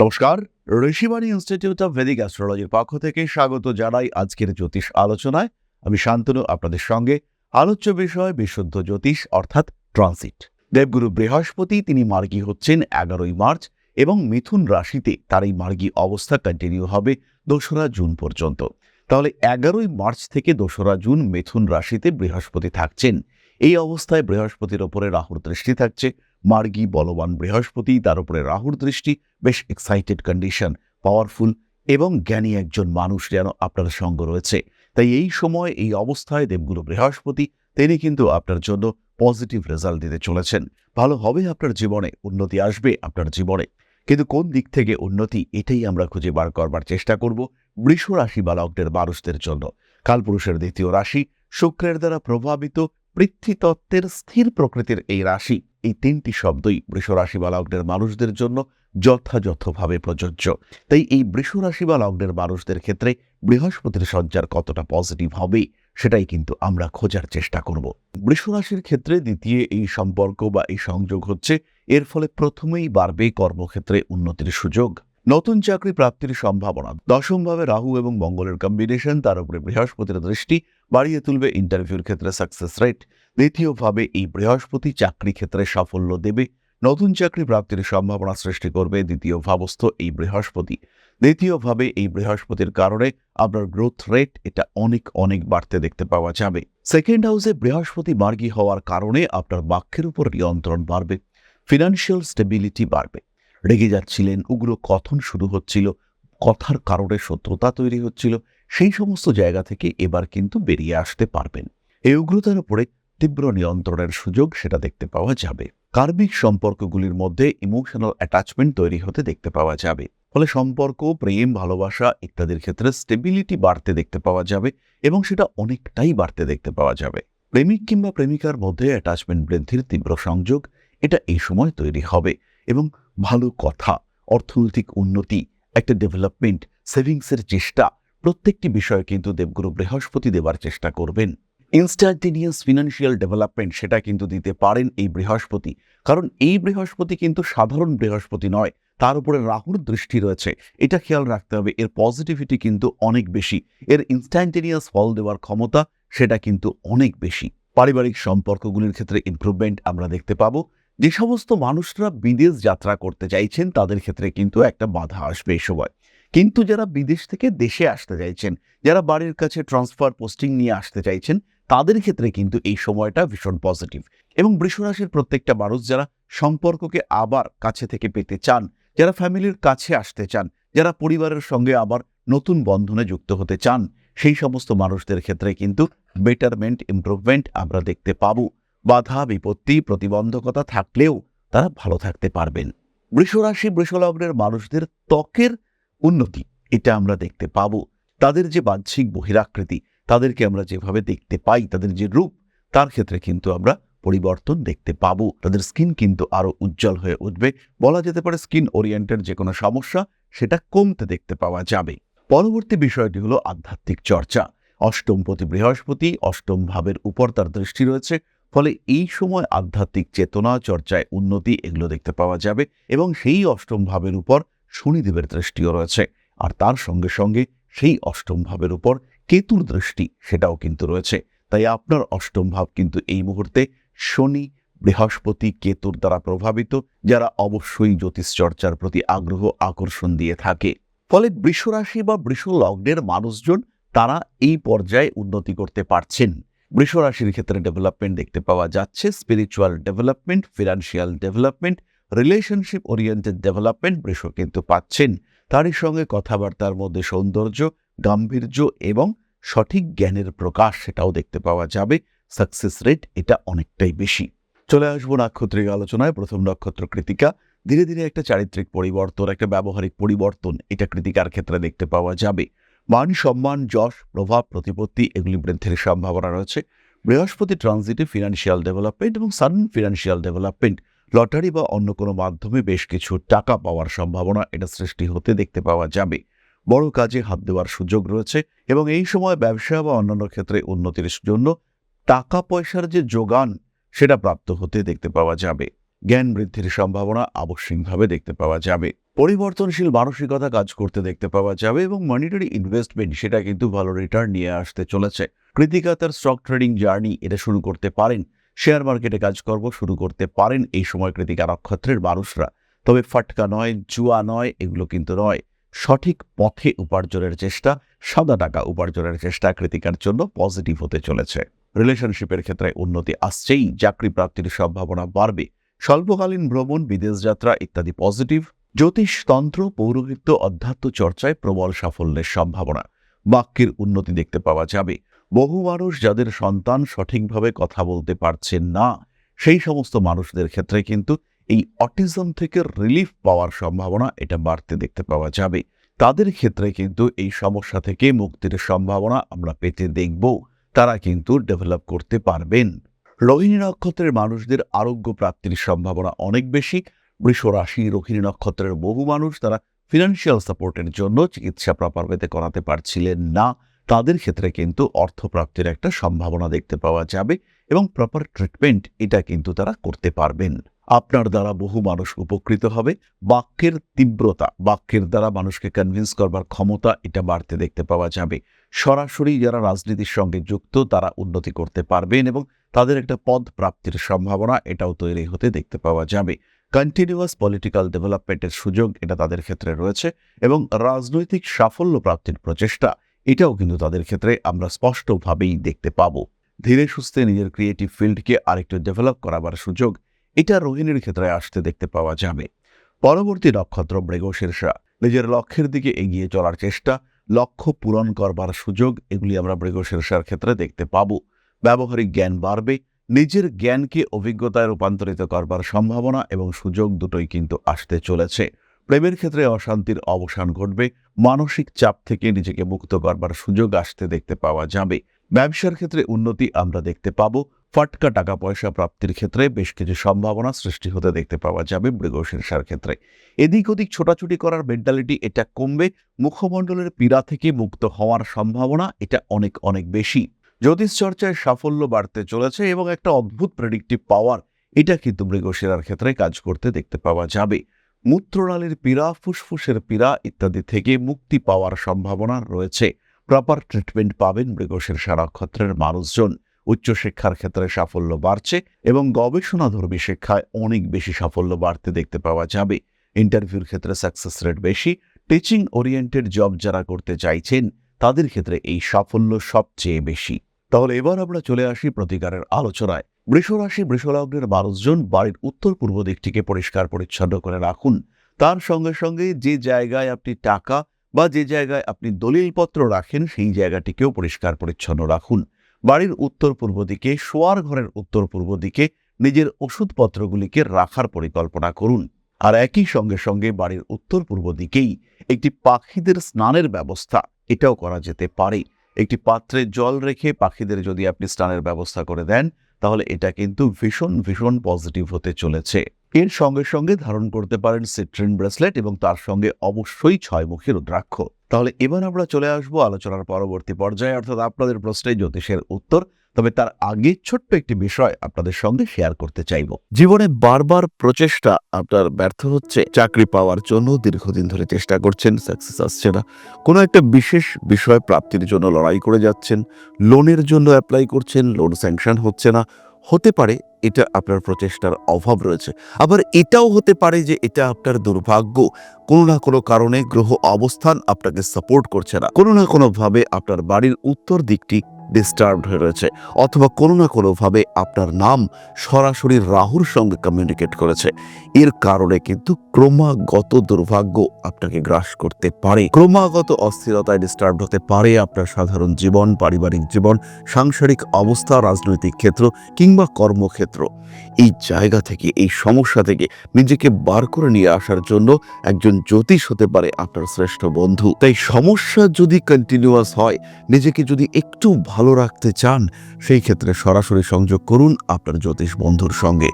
নমস্কার Rishibani institute of Vedic অ্যাস্ট্রোলজির পক্ষ থেকে স্বাগত জানাই আজকের জ্যোতিষ আলোচনায়। আমি শান্তনু, আপনাদের সঙ্গে আলোচ্য বিষয় বিশুদ্ধ জ্যোতিষ, অর্থাৎ ট্রানজিট দেবগুরু বৃহস্পতি, তিনি মার্গী হচ্ছেন এগারোই মার্চ এবং মিথুন রাশিতে তার এই মার্গী অবস্থা কন্টিনিউ হবে দোসরা জুন পর্যন্ত। তাহলে এগারোই মার্চ থেকে দোসরা জুন মিথুন রাশিতে বৃহস্পতি থাকছেন। এই অবস্থায় বৃহস্পতির ওপরে রাহুর দৃষ্টি থাকছে। মার্গী বলবান বৃহস্পতি, তার উপরে রাহুর দৃষ্টি, বেশ এক্সাইটেড কন্ডিশন পাওয়ারফুল এবং জ্ঞানী একজন মানুষ যেন আপনার সঙ্গ রয়েছে। তাই এই সময়, এই অবস্থায় দেবগুরু বৃহস্পতি, তিনি কিন্তু আপনার জন্য পজিটিভ রেজাল্ট দিতে চলেছেন। ভালো হবে আপনার জীবনে, উন্নতি আসবে আপনার জীবনে। কিন্তু কোন দিক থেকে উন্নতি, এটাই আমরা খুঁজে বার করবার চেষ্টা করব বৃষ রাশি বা লগ্নের মানুষদের জন্য। কালপুরুষের দ্বিতীয় রাশি, শুক্রের দ্বারা প্রভাবিত পৃথ্বীতত্ত্বের স্থির প্রকৃতির এই রাশি, এই তিনটি শব্দই বৃষ রাশি বা লগ্নের মানুষদের জন্য যথাযথভাবে প্রযোজ্য। তাই এই বৃষ রাশি বা লগ্নের মানুষদের ক্ষেত্রে বৃহস্পতির সঞ্চার কতটা পজিটিভ হবে, সেটাই কিন্তু আমরা খোঁজার চেষ্টা করব। বৃষ রাশির ক্ষেত্রে দ্বিতীয় এই সম্পর্ক বা এই সংযোগ হচ্ছে, এর ফলে প্রথমেই বাড়বে কর্মক্ষেত্রে উন্নতির সুযোগ। নতুন চাকরি প্রাপ্তির সম্ভাবনা, দশমভাবে রাহু এবং মঙ্গলের কম্বিনেশন তার উপরে বৃহস্পতির দৃষ্টি বাড়িয়ে তুলবে ইন্টারভিউর ক্ষেত্রে সাকসেস রেট দ্বিতীয়ভাবে এই বৃহস্পতি চাকরি ক্ষেত্রে সাফল্য দেবে, নতুন চাকরি প্রাপ্তির সম্ভাবনা সৃষ্টি করবে, দ্বিতীয় ভাবস্থ এই বৃহস্পতি। দ্বিতীয়ভাবে এই বৃহস্পতির কারণে আপনার গ্রোথ রেট এটা অনেক অনেক বাড়তে দেখতে পাওয়া যাবে। সেকেন্ড হাউসে বৃহস্পতি মার্গী হওয়ার কারণে আপনার বাক্যের উপর নিয়ন্ত্রণ বাড়বে ফিনান্সিয়াল স্টেবিলিটি বাড়বে। রেগে যাচ্ছিলেন, উগ্র কথন শুরু হচ্ছিল, কথার কারণে শত্রুতা তৈরি হচ্ছিল সেই সমস্ত জায়গা থেকে এবার কিন্তু বেরিয়ে আসতে পারবেন। এই উগ্রতার উপরে তীব্র নিয়ন্ত্রণের সুযোগ সেটা দেখতে পাওয়া যাবে। কার্মিক সম্পর্কগুলির মধ্যে ইমোশনাল অ্যাটাচমেন্ট তৈরি হতে দেখতে পাওয়া যাবে। ফলে সম্পর্ক, প্রেম, ভালোবাসা ইত্যাদির ক্ষেত্রে স্টেবিলিটি বাড়তে দেখতে পাওয়া যাবে এবং সেটা অনেকটাই বাড়তে দেখতে পাওয়া যাবে। প্রেমিক কিংবা প্রেমিকার মধ্যে অ্যাটাচমেন্ট বৃদ্ধির তীব্র সংযোগ, এটা এই সময় তৈরি হবে এবং ভালো কথা, অর্থনৈতিক উন্নতি, একটা ডেভেলপমেন্ট সেভিংসের চেষ্টা প্রত্যেকটি বিষয়ে কিন্তু দেবগুরু বৃহস্পতি দেবার চেষ্টা করবেন। ইনস্ট্যান্টেনিয়াস ফিনান্সিয়াল ডেভেলপমেন্ট সেটা কিন্তু দিতে পারেন এই বৃহস্পতি। কারণ এই বৃহস্পতি কিন্তু সাধারণ বৃহস্পতি নয়, তার উপরে রাহুর দৃষ্টি রয়েছে। এটা খেয়াল রাখতে হবে, এর পজিটিভিটি কিন্তু অনেক বেশি। এর ইনস্ট্যান্টেনিয়াস ফল দেওয়ার ক্ষমতা সেটা কিন্তু অনেক বেশি। পারিবারিক সম্পর্কগুলির ক্ষেত্রে ইমপ্রুভমেন্ট আমরা দেখতে পাব। যে সমস্ত মানুষরা বিদেশ যাত্রা করতে চাইছেন, তাদের ক্ষেত্রে কিন্তু একটা বাধা আসবে এই সময়। কিন্তু যারা বিদেশ থেকে দেশে আসতে চাইছেন, যারা বাড়ির কাছে ট্রান্সফার পোস্টিং নিয়ে আসতে চাইছেন, তাদের ক্ষেত্রে কিন্তু এই সময়টা ভীষণ পজিটিভ এবং বৃষরাশির প্রত্যেকটা মানুষ যারা সম্পর্ককে আবার কাছে থেকে পেতে চান, যারা ফ্যামিলির কাছে আসতে চান, যারা পরিবারের সঙ্গে আবার নতুন বন্ধনে যুক্ত হতে চান, সেই সমস্ত মানুষদের ক্ষেত্রে কিন্তু বেটারমেন্ট ইমপ্রুভমেন্ট আমরা দেখতে পাব। বাধা, বিপত্তি, প্রতিবন্ধকতা থাকলেও তারা ভালো থাকতে পারবেন। বৃষরাশি, বৃষলগ্নের মানুষদের ত্বকের উন্নতি, এটা আমরা দেখতে পাবো। তাদের যে বাহ্যিক বহিরাকৃতি, তাদেরকে আমরা যেভাবে দেখতে পাই, তাদের যে রূপ, তার ক্ষেত্রে কিন্তু আমরা পরিবর্তন দেখতে পাবো। তাদের স্কিন কিন্তু আরও উজ্জ্বল হয়ে উঠবে। বলা যেতে পারে স্কিন ওরিয়েন্টেড যে কোনো সমস্যা, সেটা কমতে দেখতে পাওয়া যাবে। পরবর্তী বিষয়টি হলো আধ্যাত্মিক চর্চা। অষ্টমপতি বৃহস্পতি, অষ্টম ভাবের উপর তার দৃষ্টি রয়েছে। ফলে এই সময় আধ্যাত্মিক চেতনা, চর্চায় উন্নতি, এগুলো দেখতে পাওয়া যাবে এবং সেই অষ্টম ভাবের উপর শনিদেবের দৃষ্টিও রয়েছে। আর তার সঙ্গে সঙ্গে সেই অষ্টম ভাবের উপর কেতুর দৃষ্টি সেটাও কিন্তু রয়েছে। তাই আপনার অষ্টম ভাব কিন্তু এই মুহূর্তে শনি, বৃহস্পতি, কেতুর দ্বারা প্রভাবিত, যারা অবশ্যই জ্যোতিষ চর্চার প্রতি আগ্রহ, আকর্ষণ দিয়ে থাকে। ফলে বৃষরাশি বা বৃষ লগ্নের মানুষজন, তারা এই পর্যায়ে উন্নতি করতে পারছেন। বৃষ রাশির ক্ষেত্রে ডেভেলপমেন্ট দেখতে পাওয়া যাচ্ছে। Spiritual development, financial development relationship oriented development বৃষ কিন্তু পাচ্ছেন। তারই সঙ্গে কথাবার্তার মধ্যে সৌন্দর্য, গাম্ভীর্য এবং সঠিক জ্ঞানের প্রকাশ সেটাও দেখতে পাওয়া যাবে। সাকসেস রেট এটা অনেকটাই বেশি। চলে আসব নাক্ষত্রিক আলোচনায়। প্রথম নক্ষত্র কৃতিকা। ধীরে ধীরে একটা চারিত্রিক পরিবর্তন, একটা ব্যবহারিক পরিবর্তন এটা কৃতিকার ক্ষেত্রে দেখতে পাওয়া যাবে। মান, সম্মান, যশ, প্রভাব, প্রতিপত্তি এগুলি বৃদ্ধির সম্ভাবনা রয়েছে। বৃহস্পতি ট্রানজিটে ফিনান্সিয়াল ডেভেলপমেন্ট এবং সাডেন ফিনান্সিয়াল ডেভেলপমেন্ট লটারি বা অন্য কোনো মাধ্যমে বেশ কিছু টাকা পাওয়ার সম্ভাবনা এটা সৃষ্টি হতে দেখতে পাওয়া যাবে। বড় কাজে হাত দেওয়ার সুযোগ রয়েছে এবং এই সময় ব্যবসা বা অন্যান্য ক্ষেত্রে উন্নতির জন্য টাকা পয়সার যে যোগান, সেটা প্রাপ্ত হতে দেখতে পাওয়া যাবে। জ্ঞান বৃদ্ধির সম্ভাবনা আবশ্যিকভাবে দেখতে পাওয়া যাবে। পরিবর্তনশীল মানসিকতা কাজ করতে দেখতে পাওয়া যাবে এবং মনিটারি ইনভেস্টমেন্ট সেটা কিন্তু ভালো রিটার্ন নিয়ে আসতে চলেছে। কৃতিকা তার স্টক ট্রেডিং জার্নি এটা শুরু করতে পারেন। শেয়ার মার্কেটে কাজকর্ম শুরু করতে পারেন এই সময় কৃতিকা নক্ষত্রের মানুষরা। তবে ফাটকা নয়, জুয়া নয়, এগুলো কিন্তু নয়। সঠিক পথে উপার্জনের চেষ্টা, সাদা টাকা উপার্জনের চেষ্টা কৃতিকার জন্য পজিটিভ হতে চলেছে। রিলেশনশিপের ক্ষেত্রে উন্নতি আসছেই, চাকরি প্রাপ্তির সম্ভাবনা বাড়বে। স্বল্পকালীন ভ্রমণ, বিদেশ যাত্রা ইত্যাদি পজিটিভ। জ্যোতিষতন্ত্র পৌরোহিত্য, অধ্যাত্ম চর্চায় প্রবল সাফল্যের সম্ভাবনা। বাক্যের উন্নতি দেখতে পাওয়া যাবে। বহু মানুষ যাদের সন্তান সঠিকভাবে কথা বলতে পারছেন না, সেই সমস্ত মানুষদের ক্ষেত্রে কিন্তু এই অটিজম থেকে রিলিফ পাওয়ার সম্ভাবনা এটা বাড়তে দেখতে পাওয়া যাবে। তাদের ক্ষেত্রে কিন্তু এই সমস্যা থেকে মুক্তির সম্ভাবনা আমরা পেতে দেখব। তারা কিন্তু ডেভেলপ করতে পারবেন। রোহিণী নক্ষত্রের মানুষদের আরোগ্য প্রাপ্তির সম্ভাবনা অনেক বেশি। বৃষ রাশি, রোহিণী নক্ষত্রের বহু মানুষ তারা ফিনান্সিয়াল সাপোর্টের জন্য চিকিৎসা প্রপার করাতে পারছিলেন না। তাদের ক্ষেত্রে কিন্তু অর্থপ্রাপ্তির একটা সম্ভাবনা দেখতে পাওয়া যাবে এবং প্রপার ট্রিটমেন্ট এটা কিন্তু তারা করতে পারবেন। আপনার দ্বারা বহু মানুষ উপকৃত হবে। বাক্যের তীব্রতা, বাক্যের দ্বারা মানুষকে কনভিন্স করবার ক্ষমতা এটা বাড়তে দেখতে পাওয়া যাবে। সরাসরি যারা রাজনীতির সঙ্গে যুক্ত তারা উন্নতি করতে পারবেন এবং তাদের একটা পদ প্রাপ্তির সম্ভাবনা এটাও তৈরি হতে দেখতে পাওয়া যাবে। কন্টিনিউয়াস পলিটিক্যাল ডেভেলপমেন্টের সুযোগ এটা তাদের ক্ষেত্রে রয়েছে এবং রাজনৈতিক সাফল্য প্রাপ্তির প্রচেষ্টা এটাও কিন্তু তাদের ক্ষেত্রে আমরা স্পষ্টভাবেই দেখতে পাব। ধীরে সুস্থে নিজের ক্রিয়েটিভ ফিল্ডকে আরেকটু ডেভেলপ করাবার সুযোগ এটা রোহিণীর ক্ষেত্রে আসতে দেখতে পাওয়া যাবে। পরবর্তী নক্ষত্র মৃগশীর্ষা নিজের লক্ষ্যের দিকে এগিয়ে চলার চেষ্টা, লক্ষ্য পূরণ করবার সুযোগ এগুলি আমরা মৃগশীর্ষার ক্ষেত্রে দেখতে পাব। ব্যবহারিক জ্ঞান বাড়বে, নিজের জ্ঞানকে অভিজ্ঞতায় রূপান্তরিত করবার সম্ভাবনা এবং সুযোগ দুটোই কিন্তু আসতে চলেছে। প্রেমের ক্ষেত্রে অশান্তির অবসান ঘটবে মানসিক চাপ থেকে নিজেকে মুক্ত করবার সুযোগ আসতে দেখতে পাওয়া যাবে। ব্যবসার ক্ষেত্রে উন্নতি আমরা দেখতে পাব। ফাটকা টাকা পয়সা প্রাপ্তির ক্ষেত্রে বেশ কিছু সম্ভাবনা সৃষ্টি হতে দেখতে পাওয়া যাবে মৃগশীর্ষার ক্ষেত্রে। এদিক ওদিক ছোটাছুটি করার মেন্টালিটি এটা কমবে। মুখমণ্ডলের পীড়া থেকে মুক্ত হওয়ার সম্ভাবনা এটা অনেক অনেক বেশি। জ্যোতিষ চর্চায় সাফল্য বাড়তে চলেছে এবং একটা অদ্ভুত প্রেডিক্টিভ পাওয়ার এটা কিন্তু মৃগশিরার ক্ষেত্রে কাজ করতে দেখতে পাওয়া যাবে। মূত্রনালীর পীড়া, ফুসফুসের পীড়া ইত্যাদি থেকে মুক্তি পাওয়ার সম্ভাবনা রয়েছে। প্রপার ট্রিটমেন্ট পাবেন মৃগশীর্ষা নক্ষত্রের মানুষজন। উচ্চশিক্ষার ক্ষেত্রে সাফল্য বাড়ছে এবং গবেষণাধর্মী শিক্ষায় অনেক বেশি সাফল্য বাড়তে দেখতে পাওয়া যাবে। ইন্টারভিউর ক্ষেত্রে সাকসেস রেট বেশি টিচিং ওরিয়েন্টেড জব যারা করতে চাইছেন, তাদের ক্ষেত্রে এই সাফল্য সবচেয়ে বেশি। তাহলে এবার আমরা চলে আসি প্রতিকারের আলোচনায়। বৃষরাশি বৃষলগ্নের মানুষজন বাড়ির উত্তর পূর্ব দিকটিকে পরিষ্কার পরিচ্ছন্ন করে রাখুন। তার সঙ্গে সঙ্গে যে জায়গায় আপনি টাকা বা যে জায়গায় আপনি দলিলপত্র রাখেন, সেই জায়গাটিকেও পরিষ্কার পরিচ্ছন্ন রাখুন। বাড়ির উত্তর পূর্ব দিকে, শোয়ার ঘরের উত্তর পূর্ব দিকে নিজের ওষুধপত্রগুলিকে রাখার পরিকল্পনা করুন। আর একই সঙ্গে সঙ্গে বাড়ির উত্তর পূর্ব দিকেই একটি পাখিদের স্নানের ব্যবস্থা, এটাও করা যেতে পারে। একটি পাত্রে জল রেখে পাখিদের যদি আপনি স্নানের ব্যবস্থা করে দেন তাহলে এটা কিন্তু ভীষণ ভীষণ পজিটিভ হতে চলেছে। এর সঙ্গে সঙ্গে ধারণ করতে পারেন সিট্রিন ব্রেসলেট এবং তার সঙ্গে অবশ্যই ছয়মুখী রুদ্রাক্ষ। তাহলে এবার আমরা চলে আসব আলোচনার পরবর্তী পর্যায়ে, অর্থাৎ আপনাদের প্রশ্নে জ্যোতিষের উত্তর। তবে তার আগে ছোট্ট একটি বিষয় আপনাদের সঙ্গে শেয়ার করতে চাইব। জীবনে বারবার প্রচেষ্টা আপনার ব্যর্থ হচ্ছে, চাকরি পাওয়ার জন্য দীর্ঘদিন ধরে চেষ্টা করছেন সাকসেস আসছে না। কোনো একটা বিশেষ বিষয় প্রাপ্তির জন্য লড়াই করে যাচ্ছেন লোনের জন্য অ্যাপ্লাই করছেন লোন স্যাংশন হচ্ছে না। হতে পারে, এটা আপনার প্রচেষ্টার অভাব রয়েছে। আবার এটাও হতে পারে যে এটা আপনার দুর্ভাগ্য। কোনো না কোনো কারণে গ্রহ অবস্থান আপনাকে সাপোর্ট করছে না। কোনো না কোনোভাবে আপনার বাড়ির উত্তর দিকটি ডিস্টার্বড হয়ে রয়েছে। অথবা কোনো না কোনোভাবে আপনার নাম সরাসরি রাহুর সঙ্গে কমিউনিকেট করেছে। এর কারণে কিন্তু ক্রমাগত দুর্ভাগ্য আপনাকে গ্রাস করতে পারে। ক্রমাগত অস্থিরতায় ডিস্টার্ব হতে পারে আপনার সাধারণ জীবন, পারিবারিক জীবন, সাংসারিক অবস্থা, রাজনৈতিক ক্ষেত্র কিংবা কর্মক্ষেত্র। এই জায়গা থেকে, এই সমস্যা থেকে নিজেকে বার করে নিয়ে আসার জন্য একজন জ্যোতিষ হতে পারে আপনার শ্রেষ্ঠ বন্ধু। তাই সমস্যা যদি কন্টিনিউয়াস হয়, নিজেকে যদি একটু ভালো রাখতে চান, সেই ক্ষেত্রে সরাসরি সংযোগ করুন আপনার জ্যোতিষ বন্ধুর সঙ্গে।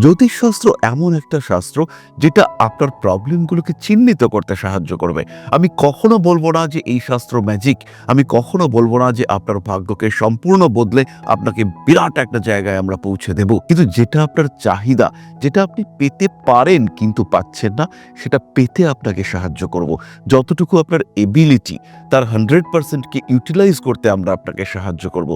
জ্যোতিষ শাস্ত্র এমন একটা শাস্ত্র যেটা আপনার প্রবলেমগুলোকে চিহ্নিত করতে সাহায্য করবে। আমি কখনো বলব না যে এই শাস্ত্র ম্যাজিক আমি কখনো বলব না যে আপনার ভাগ্যকে সম্পূর্ণ বদলে আপনাকে বিরাট একটা জায়গায় আমরা পৌঁছে দেব। কিন্তু যেটা আপনার চাহিদা, যেটা আপনি পেতে পারেন কিন্তু পাচ্ছেন না, সেটা পেতে আপনাকে সাহায্য করব। যতটুকু আপনার এবিলিটি তার হান্ড্রেড পার্সেন্টকে ইউটিলাইজ করতে আমরা আপনাকে সাহায্য করব।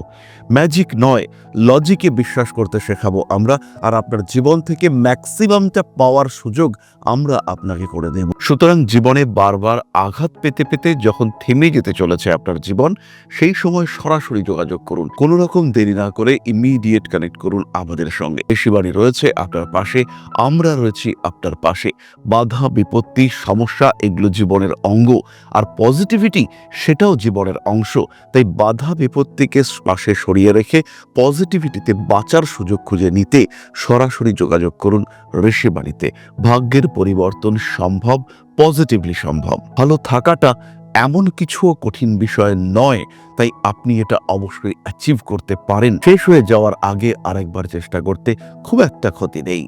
ম্যাজিক নয় লজিকে বিশ্বাস করতে শেখাবো আমরা, আর আপনার জীবন থেকে ম্যাক্সিমামটা পাওয়ার সুযোগ আমরা আপনাকে করে দেব। সুতরাং জীবনে বারবার আঘাত পেতে পেতে যখন থেমে যেতে চলেছে আপনার জীবন, সেই সময় সরাসরি যোগাযোগ করুন। কোনো রকম দেরি না করে ইমিডিয়েট কানেক্ট করুন আমাদের সঙ্গে। বেশিবাড়ি রয়েছে আপনার পাশে, আমরা রয়েছি আপনার পাশে। বাধা, বিপত্তি, সমস্যা এগুলো জীবনের অঙ্গ আর পজিটিভিটি সেটাও জীবনের অংশ। তাই বাধা, বিপত্তিকে পাশে সরিয়ে রেখে পজিটিভিটিতে বাঁচার সুযোগ খুঁজে নিতে সরাসরি যোগাযোগ করুন ঋষিবাণীতে। ভাগ্যের পরিবর্তন সম্ভব পজিটিভলি সম্ভব। ভালো থাকাটা এমন কিছুও কঠিন বিষয় নয়, তাই আপনি এটা অবশ্যই অ্যাচিভ করতে পারেন। শেষ হয়ে যাওয়ার আগে আরেকবার চেষ্টা করতে খুব একটা ক্ষতি নেই।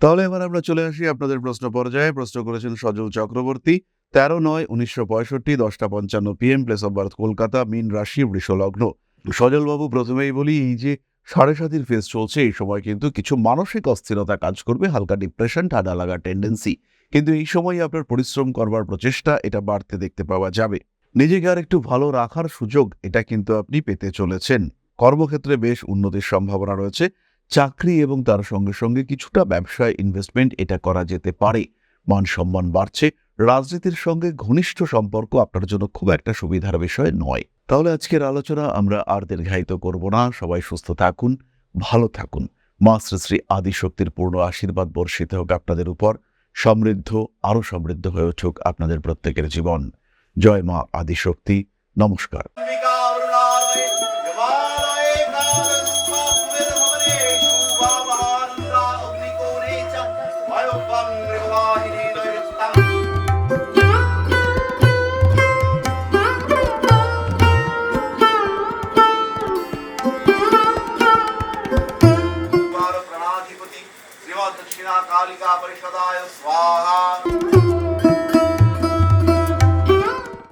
তাহলে এবার আমরা চলে আসি আপনাদের প্রশ্ন পর্যায়ে। প্রশ্ন করেছেন সজল চক্রবর্তী। তেরো নয়, উনিশশো পঁয়ষট্টি, দশটা পঞ্চান্ন PM place of birth Kolkata, মিন রাশি, বৃষলগ্ন। সজলবাবু প্রথমেই বলি, এই যে সাড়ে সাতির ফেস চলছে, এই সময় কিন্তু কিছু মানসিক অস্থিরতা কাজ করবে, হালকা ডিপ্রেশন ঠান্ডা লাগা টেন্ডেন্সি কিন্তু এই সময় আপনার পরিশ্রম করবার প্রচেষ্টা, এটা বাড়তে দেখতে পাওয়া যাবে। নিজেকে আর একটু ভালো রাখার সুযোগ, এটা কিন্তু আপনি পেতে চলেছেন। কর্মক্ষেত্রে বেশ উন্নতির সম্ভাবনা রয়েছে। চাকরি এবং তার সঙ্গে সঙ্গে কিছুটা ব্যবসায় ইনভেস্টমেন্ট এটা করা যেতে পারে। মান সম্মান বাড়ছে। রাজনীতির সঙ্গে ঘনিষ্ঠ সম্পর্ক আপনার জন্য খুব একটা সুবিধার বিষয় নয়। তাহলে আজকের আলোচনা আমরা আর দীর্ঘায়িত করব না। সবাই সুস্থ থাকুন, ভালো থাকুন। মা শ্রী শ্রী আদিশক্তির পূর্ণ আশীর্বাদ বর্ষিত হোক আপনাদের উপর। সমৃদ্ধ, আরও সমৃদ্ধ হয়ে উঠুক আপনাদের প্রত্যেকের জীবন। জয় মা আদিশক্তি। নমস্কার। Father.